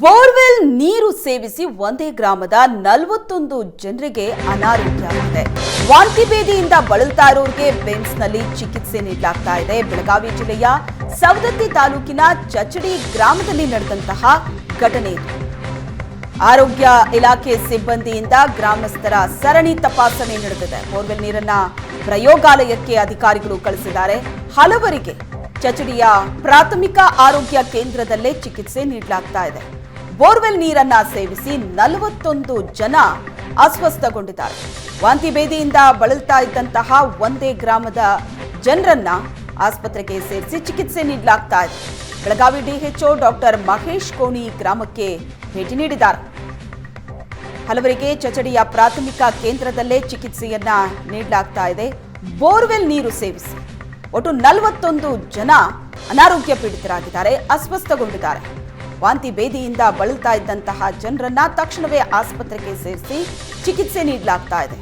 Borewell ನೀರು ಸೇವಿಸಿ ಒಂದೇ ಗ್ರಾಮದ ನಲವತ್ತೊಂದು ಜನರಿಗೆ ಅನಾರೋಗ್ಯ ಆಗಿದೆ ವಾಂತಿ ಭೇದಿಯಿಂದ ಬಳಲ್ತಾ ಇರೋರಿಗೆ ಬೆಮ್ಸ್ನಲ್ಲಿ ಚಿಕಿತ್ಸೆ ನೀಡಲಾಗ್ತಾ ಇದೆ. ಬೆಳಗಾವಿ ಜಿಲ್ಲೆಯ ಸವದತ್ತಿ ತಾಲೂಕಿನ ಚಚಡಿ ಗ್ರಾಮದಲ್ಲಿ ನಡೆದಂತಹ ಘಟನೆ ಇದು. ಆರೋಗ್ಯ ಇಲಾಖೆ ಸಿಬ್ಬಂದಿಯಿಂದ ಗ್ರಾಮಸ್ಥರ ಸರಣಿ ತಪಾಸಣೆ ನಡೆದಿದೆ. ಬೋರ್ವೆಲ್ ನೀರನ್ನ ಪ್ರಯೋಗಾಲಯಕ್ಕೆ ಅಧಿಕಾರಿಗಳು ಕಳಿಸಿದ್ದಾರೆ. ಹಲವರಿಗೆ ಚಚಡಿಯ ಪ್ರಾಥಮಿಕ ಆರೋಗ್ಯ ಕೇಂದ್ರದಲ್ಲೇ ಚಿಕಿತ್ಸೆ ನೀಡಲಾಗ್ತಾ ಇದೆ. ಬೋರ್ವೆಲ್ ನೀರನ್ನ ಸೇವಿಸಿ ನಲವತ್ತೊಂದು ಜನ ಅಸ್ವಸ್ಥಗೊಂಡಿದ್ದಾರೆ. ವಾಂತಿ ಬೇದಿಯಿಂದ ಬಳಲ್ತಾ ಇದ್ದಂತಹ ಒಂದೇ ಗ್ರಾಮದ ಜನರನ್ನ ಆಸ್ಪತ್ರೆಗೆ ಸೇರಿಸಿ ಚಿಕಿತ್ಸೆ ನೀಡಲಾಗ್ತಾ ಇದೆ. ಬೆಳಗಾವಿ ಡಿಎಚ್ಒ ಡಾಕ್ಟರ್ ಮಹೇಶ್ ಕೋಣಿ ಗ್ರಾಮಕ್ಕೆ ಭೇಟಿ ನೀಡಿದ್ದಾರೆ. ಹಲವರಿಗೆ ಚಚಡಿಯ ಪ್ರಾಥಮಿಕ ಕೇಂದ್ರದಲ್ಲೇ ಚಿಕಿತ್ಸೆಯನ್ನ ನೀಡಲಾಗ್ತಾ ಇದೆ. ಬೋರ್ವೆಲ್ ನೀರು ಸೇವಿಸಿ ಒಟ್ಟು ನಲವತ್ತೊಂದು ಜನ ಅನಾರೋಗ್ಯ ಪೀಡಿತರಾಗಿದ್ದಾರೆ, ಅಸ್ವಸ್ಥಗೊಂಡಿದ್ದಾರೆ. ವಾಂತಿ ಭೇದಿಯಿಂದ ಬಳಲ್ತಾ ಇದ್ದಂತಹ ಜನರನ್ನ ತಕ್ಷಣವೇ ಆಸ್ಪತ್ರೆಗೆ ಸೇರಿಸಿ ಚಿಕಿತ್ಸೆ ನೀಡಲಾಗ್ತಾ ಇದೆ.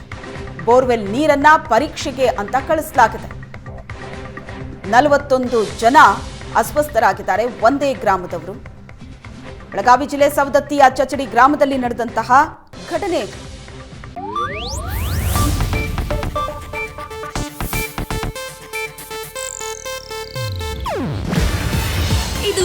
ಬೋರ್ವೆಲ್ ನೀರನ್ನ ಪರೀಕ್ಷೆಗೆ ಅಂತ ಕಳಿಸಲಾಗಿದೆ. ನಲವತ್ತೊಂದು ಜನ ಅಸ್ವಸ್ಥರಾಗಿದ್ದಾರೆ ಒಂದೇ ಗ್ರಾಮದವರು. ಬೆಳಗಾವಿ ಜಿಲ್ಲೆ ಸವದತ್ತಿಯ ಚಚಡಿ ಗ್ರಾಮದಲ್ಲಿ ನಡೆದಂತಹ ಘಟನೆ. ಇದು. ಇದು